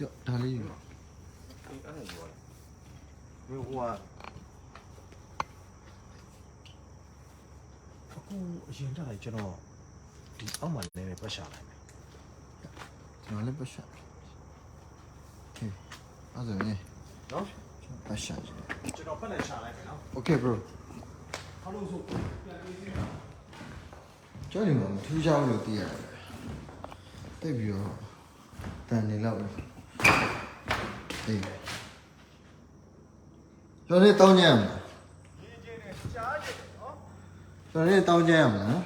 ရောဒါလေးယူအဲ့ဒါပြောတယ်ဘယ်ဟိုကအခုအရင်တက်လိုက်ကျွန်တော်ဒီအောက်မှာလည်းပတ်ရှာလိုက်မယ်ကျွန်တော်လည်းပတ်ရှာဟေးအဲ့ဒါနဲ့နော်ပတ်ရှာကြည့်ကျွန်တော်ပတ်လည်းရှာလိုက်မယ်နော် Okay bro ဘာလို့ဆိုကျောင်းနေမှာမထူးခြားဘူးလို့သိရတယ်တိတ်ပြီးတော့တန်နေလောက် ပဲဟေးကျောင်းနေတောင်းကြရမလားရေးချင်းနဲ့ရှားချင်တယ်နော်ကျောင်းနေတောင်းကြရမလား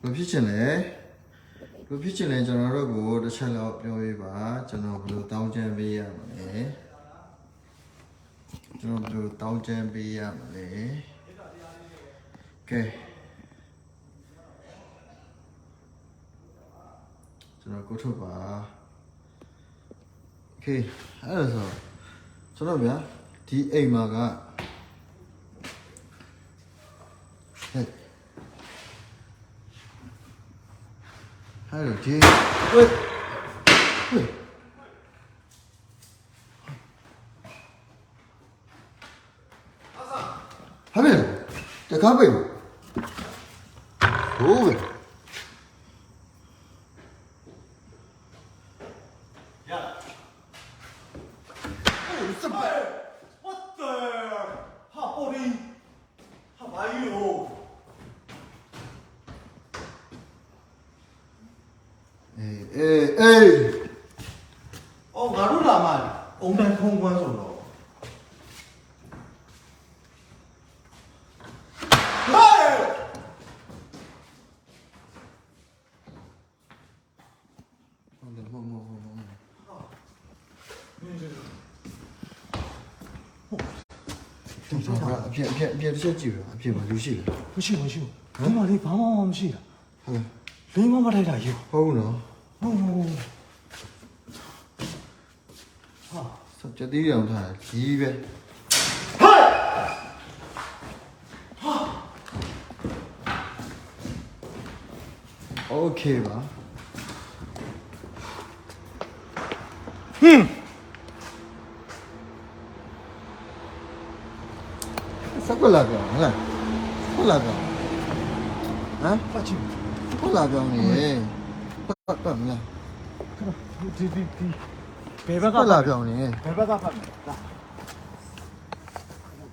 ဘယ်ဖြစ်ချင်လဲဘယ်ဖြစ်ချင်လဲကျွန်တော်တို့ကိုတစ်ချက်လောက်ပြောပြပါကျွန်တော်ဘယ်လိုတောင်းကြမ်းပေးရမလဲကျွန်တော်ဘယ်လိုတောင်းကြမ်းပေးရမလဲကဲကျွန်တော်ကိုထုတ်ပါ Okay. အဲ့ဒါဆိုကျွန်တော်ဗျာဒီအိမ်မှာကဟဲ့ဟဲ့ဒီဝေးဝေးဟာမင်းတကားပဲဘူးဟုတ် ဟုတ်တယ်ဟုတ်ဟုတ်ဟုတ်ဟုတ်ဒီတော့အပြက်အပြက်အပြက်တစ်ချက်ကြည့်ရအပြက်မှာလူရှိတယ် မရှိမရှိဒီမှာလေးဘာမှမရှိတာ ဟုတ် လေးမမထိုက်တာယူ ဟုတ်နော် ဟုတ်ဟုတ်ဟုတ်ဟာ စကြတိရောင်ထားကြီးပဲ โอเคပါ ဟင်းစက်ကွက်လာပြောင်းဟဲ့စက်ကွက်လာပြောင်းဟမ်ပတ်ချင်စက်ကွက်လာပြောင်းနေပတ်ပတ်ပတ်မလားဒီဒီဒီဘယ်စဘက်က်ကကွက်လာပြောင်းနေဘယ်ဘက်ကပတ်မလဲလာ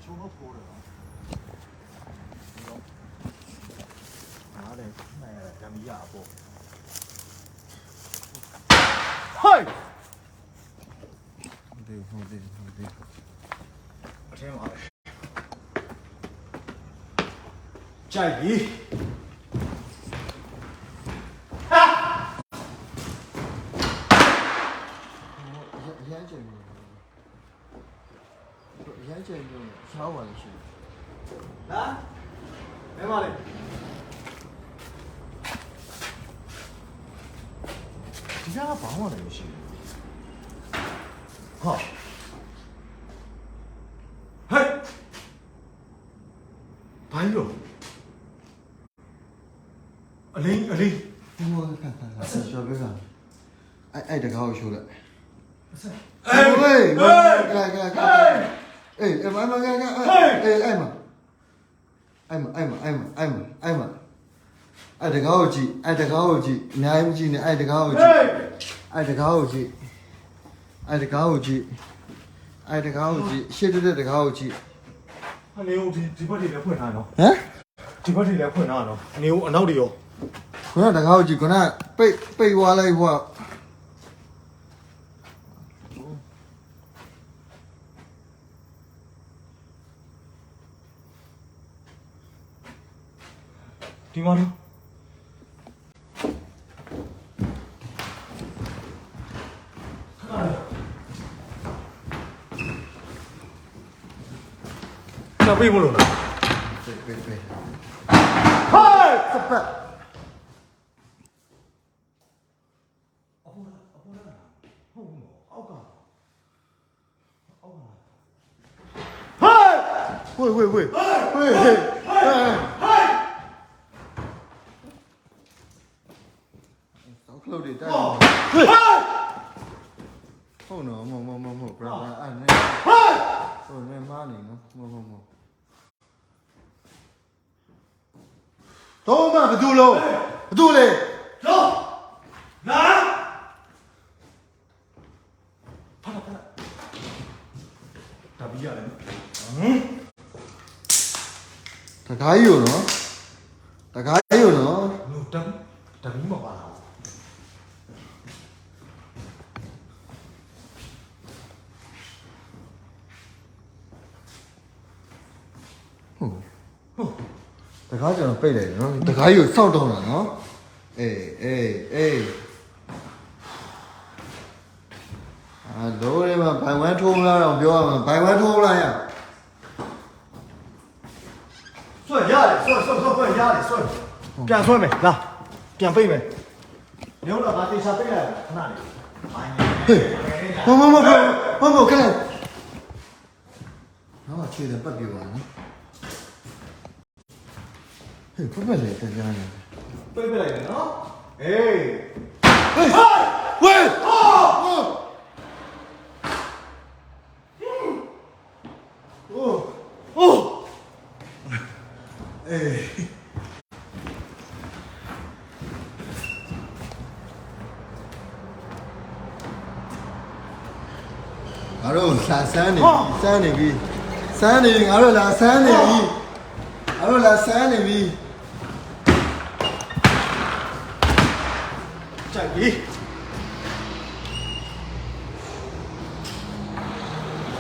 ချုံတော့ပေါ်တယ်အားလည်းနိုင်ရဓမီရအပေါ်ဟိုက် ဟုတ်တယ်ဟုတ်တယ်ဟုတ်တယ် အထင်းပါလေကြိုက်ပြီအရမ်းကျင်နေအရမ်းကျင်နေချောင်းပါလို့ရှိတယ်လာဘယ်မှာလဲဒီကဘာမှလည်းမရှိဘူးဟာဟဲ့ ဘာလို့အလင်းအလင်းဒီမောခက်ခက်ခက်ဆောပဲကအဲ့အဲ့တကားကိုရှိုးလိုက်အေးဟေးဟေးကဲကဲကဲအေးအဲ့မမကဲကဲအေးအဲ့မအဲ့မအဲ့မအဲ့မအဲ့မအဲ့မအဲ့တကားကိုကြည့်အဲ့တကားကိုကြည့်အများကြီးမကြည့်နဲ့အဲ့တကားကိုကြည့်ဟေးအဲ့တကားကိုကြည့်အဲ့တကားကိုကြည့်အဲ့တကားကိုကြည့်ရှေ့တဲ့တကားကိုကြည့်အ နေဦးဒီဒီဘက်တွေလည်းဖွင့်ထားနော်ဟမ်ဒီဘက်တွေလည်းဖွင့်ထားနော်အနေဦးအနောက်တွေရောခုနတကားကိုကြည့်ခုနပိတ်ပိတ်သွားလိုက်ဘွားဒီမှာနော် ကျွန်တော်ပြေးမလို့လားပိတ်ပိတ်ပိတ်ဟိုးစပတ် အပေါ်လာအပေါ်လာဟုတ်ဘူးအောက်ကအောက်ကဟိုး ဝေးဝေးဝေးဝေးဟေးဟေး ဟိုး စောက်ခလုတ်တွေတိုက် ဟိုးဟိုး ဟုတ်နော်မဟုတ်မဟုတ်မဟုတ် brother အဲ့နဲ့ဟုတ်နေမားနေနော်မဟုတ်မဟုတ်တော့မဘသူလို့ဘသူလဲ လောလာဖလာဖလာတပီရတယ်ဟမ် တကားကြီးရောနော်တကားကြီးရောနော်လို့တတပီမပါလားဟုတ်ဟုတ်တကားကျွန်တော်ပိတ်လိုက်တယ်နော်တကားကြီးကိုစောက်တော့တာနော်အေးအေးအေးအာတော့လေမဘိုင်ဝမ်ထိုးမလားတော့ပြောရမှာဘိုင်ဝမ်ထိုးမလားရ ဆွဲရတယ်ဆွဲဆွဲဆွဲဆွဲရတယ်ဆွဲပြန်ဆွဲမယ်လာပြန်ပိတ်မယ်ရုံးတော့ဗာတေချာပိတ်လိုက်ခဏလေးမိုင်းနေဟေးမမမမမမခဏနော်ခြေတယ်ပတ်ပြပါနော်ဟေးပတ်ပတ်လေတကြမ်းနေပိတ်ပိတ်လိုက်တယ်နော်အေးဟေးဝေး ငါတို့လာဆန်းနေဆန်းနေပြီဆန်းနေငါတို့လာဆန်းနေပြီငါတို့လာဆန်းနေပြီကြိုက်ပြီ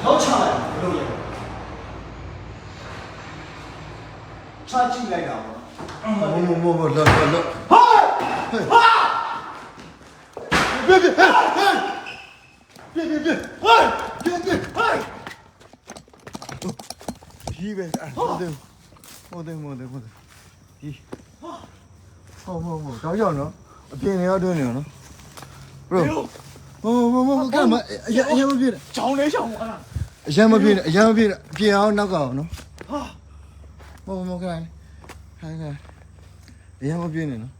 တော့ချလိုက်ဘလို့ရချကြည့်လိုက်တာပေါ့မမမမလောလောလောဟာဟာပြပြဟဲ့ဟဲ့ပြပြပြ ဟို ပြပြ ဟို ကြီးပဲအဲ့ဟုတ်တယ်ဟုတ်တယ်ဟုတ်တယ်ဟုတ်တယ်ကြီးဟုတ်ဟုတ်ဟုတ်တော့ရောက်နော်အပြင်နေရောက်တွင်းနေနော် bro ဟိုဟိုဟိုကမအရင်အရင်မပြည့်ချောင်းလေးချောင်းอ่ะအရင်မပြည့်အရင်မပြည့်ပြင်အောင်နောက်ကအောင်နော်ဟာဟိုဟိုကခိုင်းခိုင်းအရင်မပြည့်နေနော်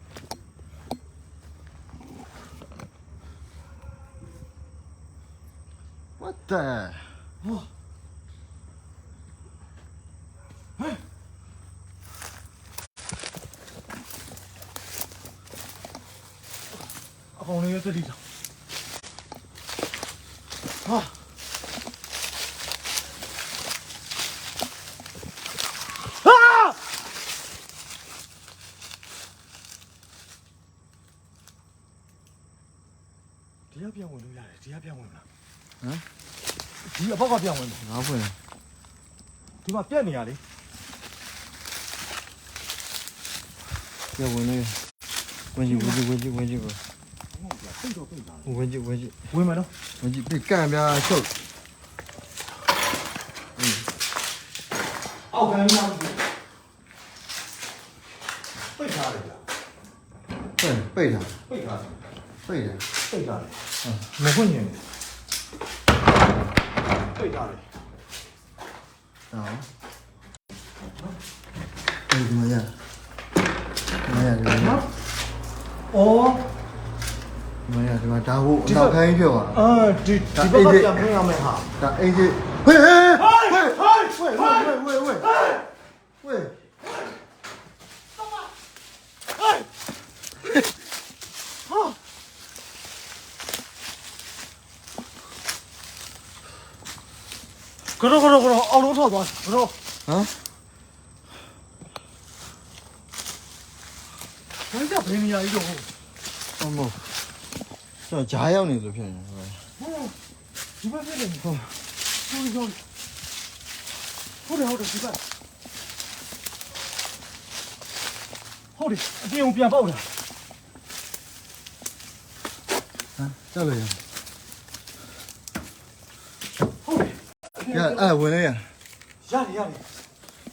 What the အ ကောင်လေးရသတိဆောင်ဟာဟာဒီကပြန်ဝင်လို့ရတယ်ဒီကပြန်ဝင်လားဟမ်ဒီအဘောက်ကပြန်ဝင်တယ်ငါဖွင့်ဒီမှာပြက်နေရလေပြဝင်နေဝင်ကြည့်ဝင်ကြည့်ဝင်ကြည့်ဝင်ကြည့်ဟုတ်ကဲ့ပိတ်တော့ပိတ်တာဝင်ကြည့် ဝင်ကြည့်ဝင်မယ်နော်ဝင်ကြည့်ပြကံပြားချုပ်အောက်ကမ်းရောက်ပြီပိတ်ထားတယ်ဗျာဟဲ့ပိတ်တာပိတ်ထားတယ်ပိတ်တာပိတ်ထားတယ်မဖွင့် ရင်ပိတ်ထားတယ်ဟောအဲ့ဒီမရမရဒီမနော်ဩမရဒီမှာဒါဟုတ်အနောက်ခိုင်းပြောပါအာဒီဒီဘက်ကပြန်ဖွင့်ရမယ်ဟာဒါအိမ်ကြီးဟေးဟေးဟေးဟိုင်းဝေးဝေးဝေးဝေးဝေးဟာ ကတော့ကတော့ကတော့အောက်လုံးထောက်သွားကတော့ဟမ်ဘယ်ကဘယ်နေရာကြီးတော့ဟုတ်အမေကျွန်တော်ဂျားရောက်နေလို့ဖြစ်နေတယ်ဒီဘက်ဖြစ်နေဟုတ်ဟုတ်ဟုတ်ဟုတ်တယ်ဟုတ်တယ်ဒီဘက်ဟုတ်တယ်အပြင်ကိုပြန်ပေါက်တာဟမ်တက်လို့ရဟုတ်တယ်ရအဲ့ဝင်လေရရတယ်ရတယ်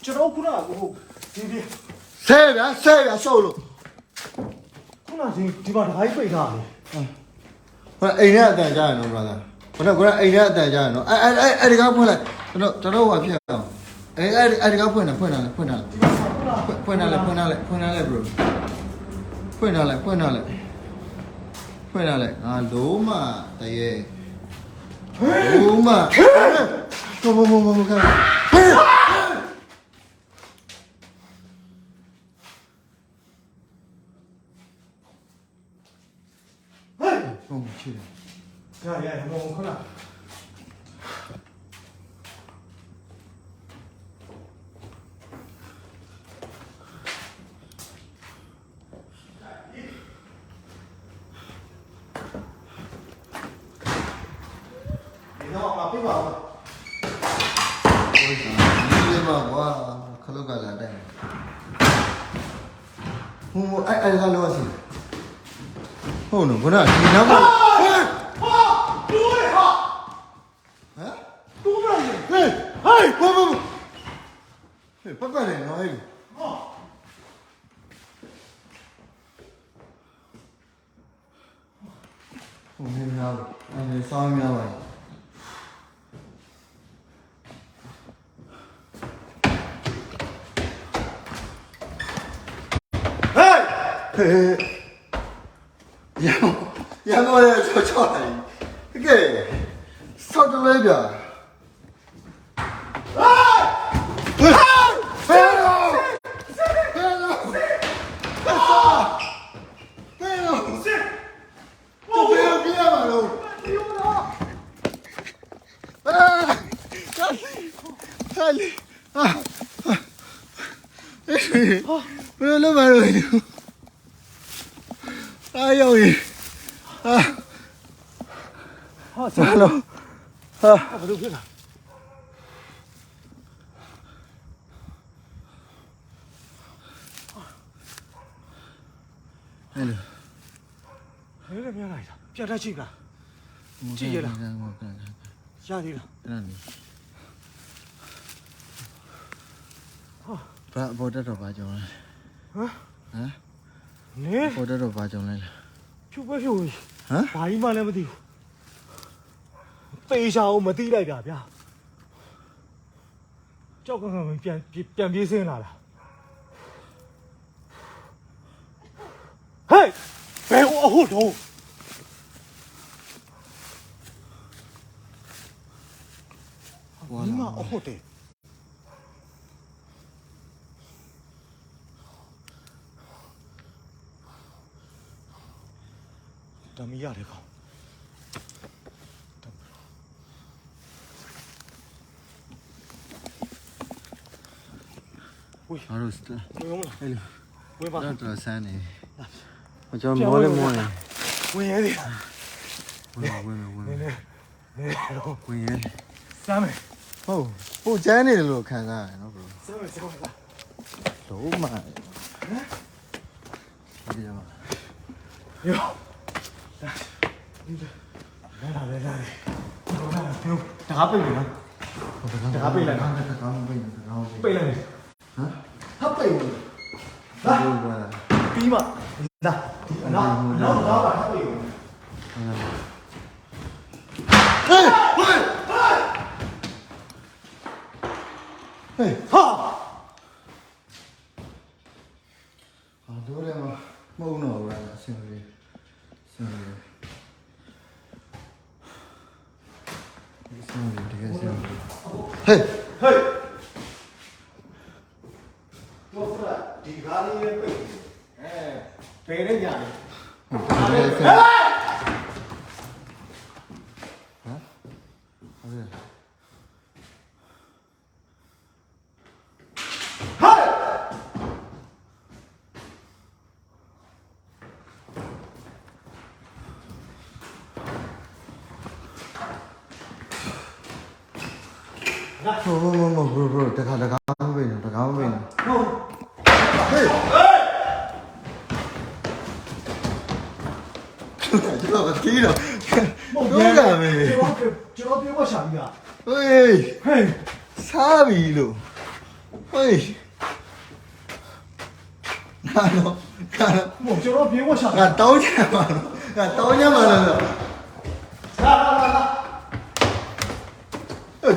ကျွန်တော်ခုနကဟိုဒီဒီဆဲဗျာဆဲဗျာရှုပ်လို့ခုနကဒီဒီမှာတခါကြီးပိတ်ထားတယ် ဟိုအိမ်ထဲအတန်ကြားရနော် brother ဘယ်တော့ကအိမ်ထဲအတန်ကြားရနော်အဲ့အဲ့အဲ့အဲ့ဒီကားဖွင့်လိုက်ကျွန်တော်ကျွန်တော်ဟိုဖြစ်အောင်အဲ့အဲ့အဲ့ဒီကားဖွင့်တယ်ဖွင့်တယ်ဖွင့်တယ်ဒီမှာခုနကဖွင့်လာလိုက်ဖွင့်လာလိုက်ဖွင့်လာလိုက် bro ဖွင့်လာလိုက်ဖွင့်လာလိုက်ဖွင့်လာလိုက်ငါလုံးမတရေ Oh ma. Come on, come on, come on. Hey! Oh, shit. ရရရမောခဏဒီတော့မပြပါဘူး Ôi giời, đi lên mà quá, không lúc nào là đây. Hùng, ai ai ra luôn gì? Hùng, nó có nào gì lắm không? ဟာတူးရဟာ Hả? တူးမလား Hey, hey, bố, bố, bố. Hey, bắt 阎王，烟农也叫叫来，给，上这来边，啊，啊，对了，对了，啊，对了，我不要你了，我不要了，啊，太厉害了，太厉害，啊，哎，不要了，我不要。 ဟာဆရာ Hello. À! ဘာလို့ဖြစ်လာ Hello. လဲလဲမြင်လိုက်တာပြတ်တတ်ချိလားကြည့်ရလားရသေးလားဘာဘော်တက်တော့ဘာကြောင်းလဲဟမ်ဟမ်နင်းဘော်တက်တော့ဘာကြောင်းလဲဖြူပဲဖြူကြီးဟမ်ဘာကြီးမှလည်းမသိဘူး သေချာအောင်မသိလိုက်တာဗျာကြောက်ကကပြန်ပြန်ပြေးစင်းလာတာဟေးဘယ်အဟုတ်တော့ဒီမှာအ ဟုတ်တယ်တမီရတယ်ကောင်ငါတို့စတဝင်အောင်မလားဟဲ့လိုဝင်ပါတော့တော်ဆန်းနေမကြောမောလေးမောလေးဝင်ရသေးဝင်ဝင်ဝင်နည်းနည်းနည်းတော့ဝင်ရစမ်းမယ်ဟုတ်ပို့ကျန်းနေတယ်လို့ခံစားရတယ်နော်ဘရိုစမ်းမယ်စမ်းမယ်လုံးမဟမ်ဒီမှာရောလာလာလာလာတကားပိတ်နေနော်တကားပိတ်လိုက်တကားပိတ်တကားပိတ်တကားပိတ်ပိတ်လိုက် ဟမ်ဟပ်ပိတ်ဝင်လာလို့ပါပြီးမှလာနောက်နောက်တော့ဟပ်ပိတ်ဝင်ဟေးဟေးဟေးဟာအာတို့လည်းမဟုတ်တော့ဘူးလားအဆင်ပြေအဆင်ပြေအဆင်ပြေတကယ်အဆင်ပြေဟေးဟေးတော့ဖရာဒီကားလေးပိတ်အဲဘယ်နဲ့ညာလဲ တကယ်အဆင်ပြေဟမ်ဟုတ်ရဲ့ ဟေး ဟိုဟိုဟိုဘရိုဘရိုတခါတခါမပိတ်နဲ့တခါမပိတ်နဲ့ ဟုတ် ဟေးကျွန် တော်ကတီးတော့တော့ကမယ်ကျွန်တော်ကျွန်တော်ပြောရှာပြီးသားဟေးဟေးစားပြီလို့ဟေးနာတော့ကာမဟုတ်ကျွန်တော်ပြောရှာငါတောင်းချင်ပါတော့ငါတောင်းချင်ပါတော့လာလာလာလာ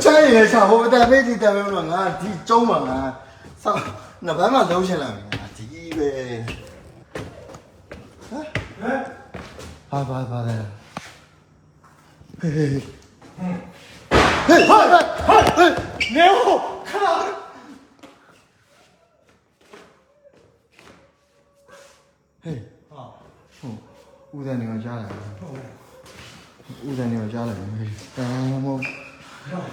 ချမ်းရည်ချဟိုအတမေးဒီတမေးတော့ငါဒီကျုံးပါငါဆောက်နှစ်ဘက်မှာလုံးချင်လာပြီငါဒီပဲဟမ်ဟာဘာ ဘာလဲဟေးဟေးဟေးဟေးဟေးနေဦးခဏဟေးဟာဟုတ်ဦးတယ်နေရောကြားလာဦးတယ်နေရောကြားလာတယ်ဟေးတမ်းမဟုတ်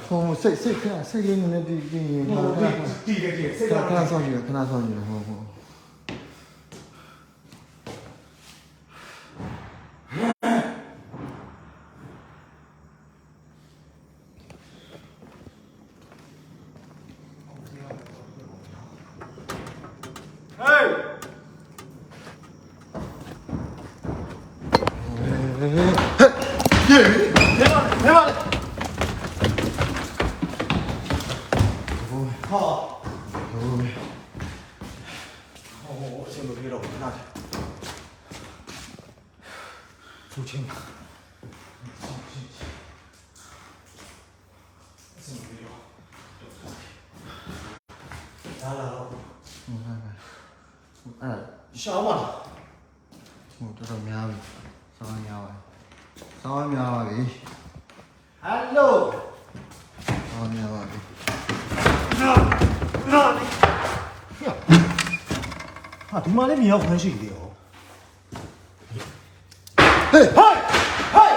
ဟိုစိတ်စိတ်ခဏစိတ်လေးနည်းနည်းဒီဒီဟိုခဏတီးတယ်တီးစိတ် ခ က ဏခဏဆောင်ကြည့်ခဏဆောင်ကြည့်ဟိုဟို ဟေး ဟေးဟေး နေပါနေပါဟာ ဟို ဟိုအစင်မပြေတော့ခဏဖူချင်းလာလာတော့ အဲ့ ရှာပါလား ဟိုတော်တော်များပြီဆောင်းများပါဆောင်းများပါပြီ ဟယ်လို ဆောင်းများပါပြီ နာနာ ဟာဒီမှာလည်းမြေရောက်ခွင့်ရှိသေးရော ဟေး ဟိုင်ဟိုင်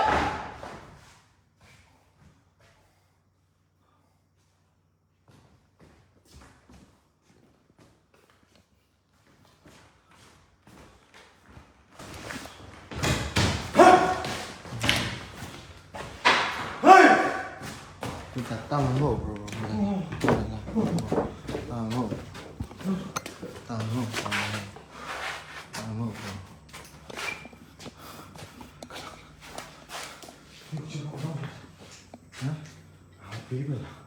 ဟိုင် ဒီကတောင်းမဟုတ်ဘူးတောင်းမဟုတ်တောင်းမဟုတ်တောင်းမဟုတ်တောင်းမဟုတ် ဘေးပဲလား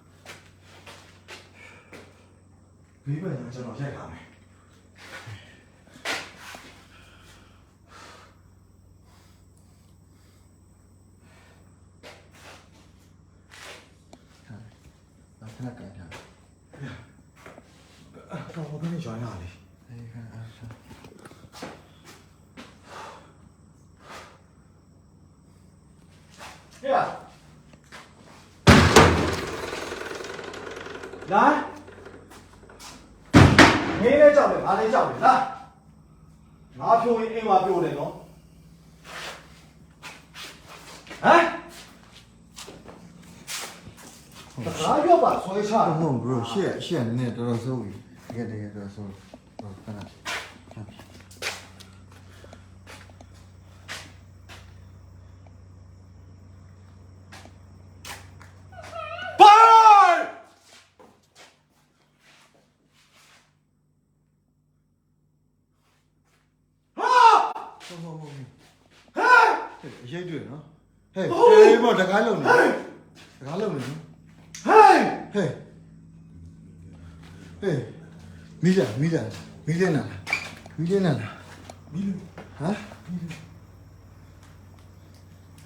ဘေးပဲကျွန်တော်ရိုက်လာမယ် ခဏကန်တာ တော့ဘယ်နဲ့ join လာလဲ အေးခဏအားစား ဟဲ့လာမင်းလည်းကြောက်တယ်ငါလည်းကြောက်တယ်လား ငါဖြိုးရင်အိမ်မှာပြိုတယ်နော်ဟမ်ဘာပြောပါဆွဲချမဟုတ် bro ရှေ့ရှေ့နည်းနည်းတော်တော်ဆိုးပြီတကယ်တကယ်တော်တော်ဆိုးခဏခဏ ပိုင်ဟာ ဟုတ်ဟုတ်ဟုတ် ဟဲ့ ရိတ်တွေ့နော်ဟေး ဟေးဘောတကားလုံးနေတကားလုံးနေနော်ဟဲ့ဟေးဟေးမီးလာမီးလာမီးလဲနာမီးလဲနာမီးလူဟမ်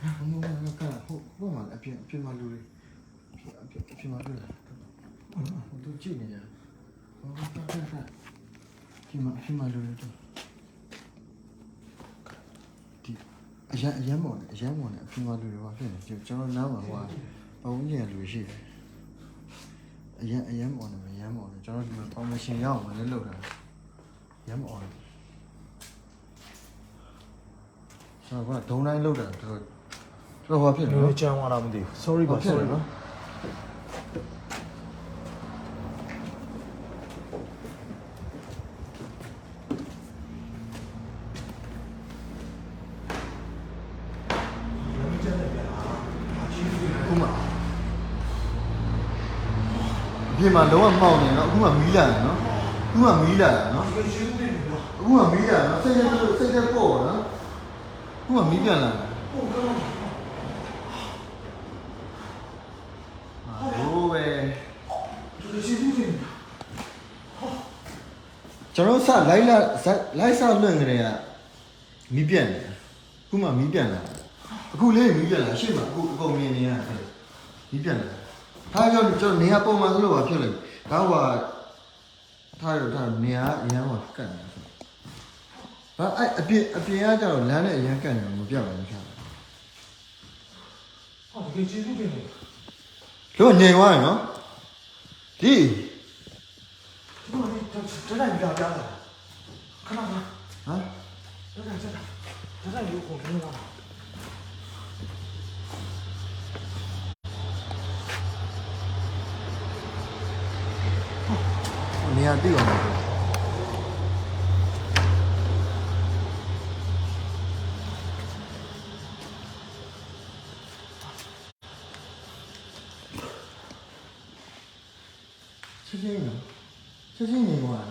ဟာမမကဟုတ်ဘာမှအပြင်အပြင်မှာလူတွေအပြင်အပြင်မှာလူတွေသူကြည့်နေကြဟောတာတာတာဒီမှာအပြင်မှာလူတွေတော့ အရန်အရန်မော်နေအရန်မော်နေအပြင်မှာလူတွေဘာဖြစ်နေကျွန်တော်နားမှာဟိုဘုံကြီးလူရှိတယ်အရန်အရန်မော်နေအရန်မော်နေကျွန်တော်ဒီမှာပေါမရှင်ရအောင်လည်းလုပ်တာရမ်းမော်နေကျွန်တော်ကဒုံတိုင်းလောက်တာတော်တော်တော်ဟောဖြစ်နေလူနော်ချမ်းသွားတာမသိဘူး sorry ပါဖြစ်နေ sorry ပါ နော်အခုမှဒီမှာ လုံးဝမှောင်နေနော်အခုမှမီးလာတယ်နော်အခုမှမီးလာတယ်နော်အခုမှမီးလာနော်စိတ်ရစိတ်ရပေါ့နော်အခုမှမီးပြန်လာတယ်ဟိုပဲကျွန်တော်စလိုက်လာလိုက်စလွင့်ကြတဲ့ကမီးပြန့်တယ်အခုမှမီးပြန့်လာအခုလေးမီးပြန့်လာရှေ့မှာအခုအကုန်မြင်နေရတယ်မီးပြန့်လာ ထားကြောင့်ကျွန်တော်နေရာပုံမှန်ဆိုလို့ပါဖြစ်လိုက်ဒါကထားရထားနေရာရမ်းပါကတ်နေဆိုဘာအဲ့အပြင်အပြင်ကကြတော့လမ်းနဲ့အရန်ကတ်နေမပြပါဘူးခင်ဗျာဟုတ်ကဲ့ကျေးဇူးတင်တယ်လို့ညင်သွားရနော်ဒီတို့လည်းတော်တော်ကြာကြာခဏခဏဟမ်တော်တော်ကြာကြာတော်တော်ရုပ်ကိုမြင်လာ များသိအောင်လုပ်ချင်းချင်းချင်းချင်းညီမ